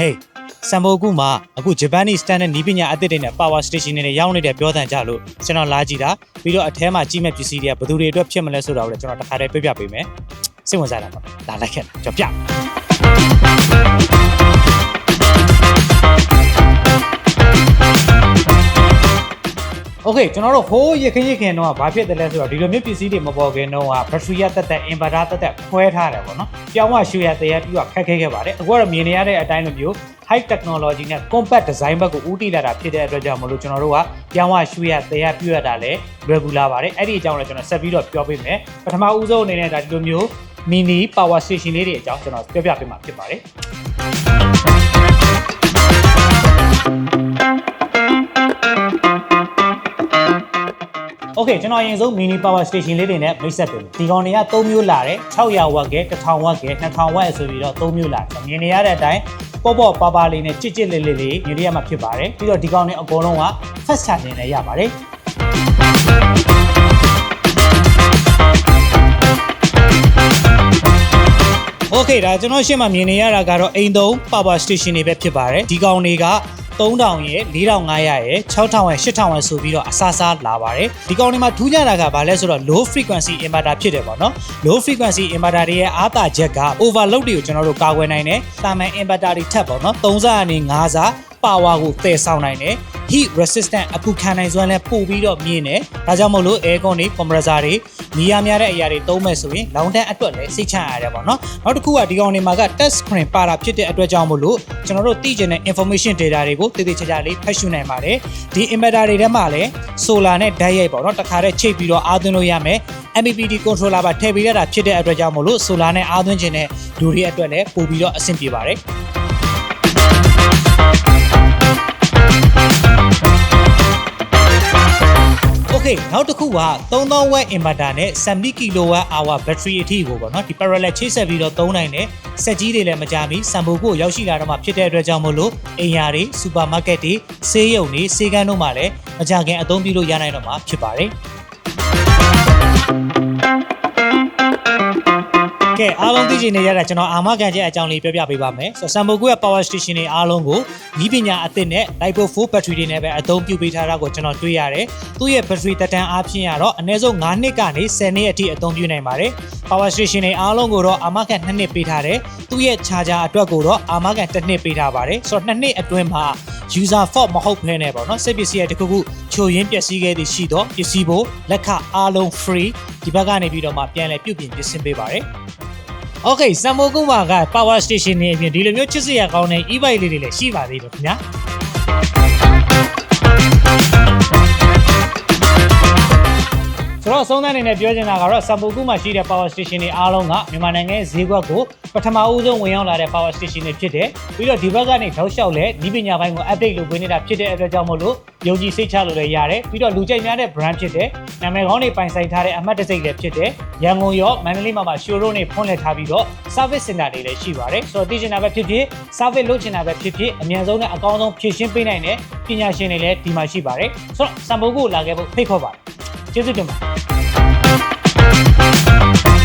Hey စံမိုကူမှာအခု Japanese standard နီးပညာအသစ်တွေနဲ့ power station တွေနဲ့ရောင်းနေတဲ့ပြောတန်ကြလို့ကျွန်တော်လာကြည့်တာပြီးတော့အထဲမှာကြီးမဲ့ပစ္စည်းတွေကဘယ်သူတွေအတွက်ဖြစ်မလဲဆိုတာကိုလည်းကျွန်တော်တစ်ခါတည်းပြပြပေးမယ်စိတ်ဝင်စားတာပါလာလိုက်ခဲ့ကျွန်တော်ပြ โอเคကျွန်တော်တို့ဟိုးရခင်ရခင်တော့ဘာဖြစ်တယ်လဲဆိုတော့ဒီလိုမျိုးပစ္စည်းတွေမပေါ်ခင်တော့ကဘက်ထရီရတက်တက် inverter တက်တက်ခွဲထားတယ်ပေါ့နော်ပြောင်းရရှူရတရားပြီးတော့ခက်ခဲခဲ့ပါတယ်အခုကတော့မြင်နေရတဲ့အတိုင်းလိုမျိုး high technology နဲ့ compact design ဘက်ကိုဦးတည်လာတာဖြစ်တဲ့အတွက်ကြောင့်မလို့ကျွန်တော်တို့ကပြောင်းရရှူရတရားပြရတာလည်းလွယ်ကူလာပါတယ်အဲ့ဒီအကြောင်းလည်းကျွန်တော်ဆက်ပြီးတော့ပြောပေးမယ်ပထမဦးဆုံးအနေနဲ့ဒါဒီလိုမျိုး mini power station လေးတွေအကြောင်းကျွန်တော်ပြောပြပေးမှာဖြစ်ပါတယ် โอเคကျွန်တော်အရင်ဆုံး mini power station လေးတွေနဲ့မိတ်ဆက်ပေးမယ်ဒီကောင်တွေက3မျိုးလာတယ်600ဝက်ကဲ1000ဝက်ကဲ2000ဝက်ဆိုပြီးတော့3မျိုးလာတယ်မြင်နေရတဲ့အတိုင်းပေါ့ပေါ့ပါပါလေးနဲ့ကြစ်ကြစ်လေးလေးလေးမြင်ရမှာဖြစ်ပါတယ်ပြီးတော့ဒီကောင်တွေအကုန်လုံးက fast charging နဲ့ရပါတယ် โอเคဒါကျွန်တော်ရှင်းမှမြင်နေရတာကတော့အိမ်သုံး power station တွေပဲဖြစ်ပါတယ်ဒီကောင်တွေက 3000ရဲ့4500ရဲ့6000ရဲ့8000ရဲ့ဆိုပြီးတော့အစားစားလာပါတယ်ဒီကောင်တွေမှာထူးခြားတာကဘာလဲဆိုတော့ low frequency inverter ဖြစ်တယ်ပေါ့နော် low frequency inverter တွေရဲ့အားသာချက်က overload တွေကိုကျွန်တော်တို့ကာကွယ်နိုင်တယ်တာမန် inverter တွေထက်ပေါ့နော်3စားကနေ5စား power ကိုတည်ဆောင်နိုင်တယ် heat resistant အပူခံနိုင်စွမ်းလည်းပို့ပြီးတော့မြင့်တယ်ဒါကြောင့်မို့လို့ aircon တွေ compressor တွေ နေရာများတဲ့အရာတွေသုံးမဲ့ဆိုရင် long term အတွက်လည်းစိတ်ချရတယ်ပေါ့နော်နောက်တစ်ခုကဒီကောင်တွေမှာက touch screen ပါတာဖြစ်တဲ့အတွက်ကြောင့်မို့လို့ကျွန်တော်တို့သိချင်တဲ့ information data တွေကိုတည်တည်ချာချာလေးဖတ်ရှုနိုင်ပါတယ်ဒီ inverter တွေထဲမှာလည်း solar နဲ့ဓာတ်ရိုက်ပေါ့နော်တခါတည်းချိတ်ပြီးတော့အားသွင်းလို့ရမယ် MPPT controller ပါထည့်ပေးရတာဖြစ်တဲ့အတွက်ကြောင့်မို့လို့ solar နဲ့အားသွင်းခြင်းတဲ့လူတွေအတွက်လည်းပို့ပြီးတော့အဆင်ပြေပါတယ် ဖြစ်နောက်တစ်ခုက3000 watt inverter နဲ့70 kWh battery အထိကိုပေါ့နော်ဒီ parallel ချိတ်ဆက်ပြီးတော့သုံးနိုင်တဲ့စက်ကြီးတွေလည်းမကြမီစံပိုကိုရောက်ရှိလာတော့မှဖြစ်တဲ့အတွက်ကြောင့်မို့လို့အိမ်ယာတွေ supermarket တွေဆေးရုံတွေဆေးကန်းတို့မှာလည်းမကြခင်အသုံးပြုလို့ရနိုင်တော့မှာဖြစ်ပါတယ်။ ကဲအားလုံးသိချင်နေရတာကျွန်တော်အာမခံချက်အကြောင်းလေးပြောပြပေးပါမယ်ဆိုတော့ Samsung ရဲ့ power station တွေအားလုံးကိုဤပညာအသစ်နဲ့ Lipo 4 battery တွေနဲ့ပဲအသုံးပြုပေးထားတာကိုကျွန်တော်တွေ့ရတယ်သူ့ရဲ့ battery တက်တန်းအားဖြင့်ကတော့အနည်းဆုံး9နှစ်ကနေ10နှစ်အထိအသုံးပြုနိုင်ပါတယ် power station တွေအားလုံးကိုတော့အာမခံ2နှစ်ပေးထားတယ်သူ့ရဲ့ charger အတွက်ကိုတော့အာမခံ1နှစ်ပေးထားပါတယ်ဆိုတော့2နှစ်အတွင်းမှာ user fault မဟုတ်ဘဲနဲ့ပေါ့နော်စိတ်ပစ္စည်းရဲ့တစ်ခုခုချိုရင်းပျက်စီးခဲ့သည်ရှိတော့ပစ္စည်းဖို့လက်ခအားလုံး free ဒီဘက်ကနေပြီးတော့မှပြန်လည်ပြုပြင်ပြင်ဆင်ပေးပါတယ် Okay စံမိုကုမာက power station နေအပြင်ဒီလိုမျိုးချစ်စရာကောင်းတဲ့ e-bike လေးတွေလည်းရှိပါသေးတယ်ခင်ဗျာ။ ဆိုတော့အဆုံးသတ်အနေနဲ့ပြောချင်တာကတော့စံပိုကုမှာရှိတဲ့ power station တွေအားလုံးကမြန်မာနိုင်ငံရဲ့ဈေးကွက်ကိုပထမဦးဆုံးဝင်ရောက်လာတဲ့ power station တွေဖြစ်တယ်ပြီးတော့ဒီဘက်ကနေထောက်လျှောက်လဲဤပညာပိုင်းကို update လုပ်ပေးနေတာဖြစ်တဲ့အတွက်ကြောင့်မို့လို့ယုံကြည်စိတ်ချလို့လည်းရတယ်ပြီးတော့လူကြိုက်များတဲ့ brand ဖြစ်တယ်နာမည်ကောင်းတွေပိုင်ဆိုင်ထားတဲ့အမှတ်တစိတ်လည်းဖြစ်တယ်ရန်ကုန်ရောမန္တလေးမှာမှာ showroom တွေဖွင့်လှစ်ထားပြီးတော့ service center တွေလည်းရှိပါတယ်ဆိုတော့သိချင်တာပဲဖြစ်ဖြစ် service လုပ်ချင်တာပဲဖြစ်ဖြစ်အမြန်ဆုံးနဲ့အကောင်းဆုံးဖြည့်ရှင်းပေးနိုင်တဲ့ပညာရှင်တွေလည်းဒီမှာရှိပါတယ်ဆိုတော့စံပိုးကိုလာခဲ့ဖို့ဖိတ်ခေါ်ပါတယ် ကျေးဇူးတင်ပါတယ်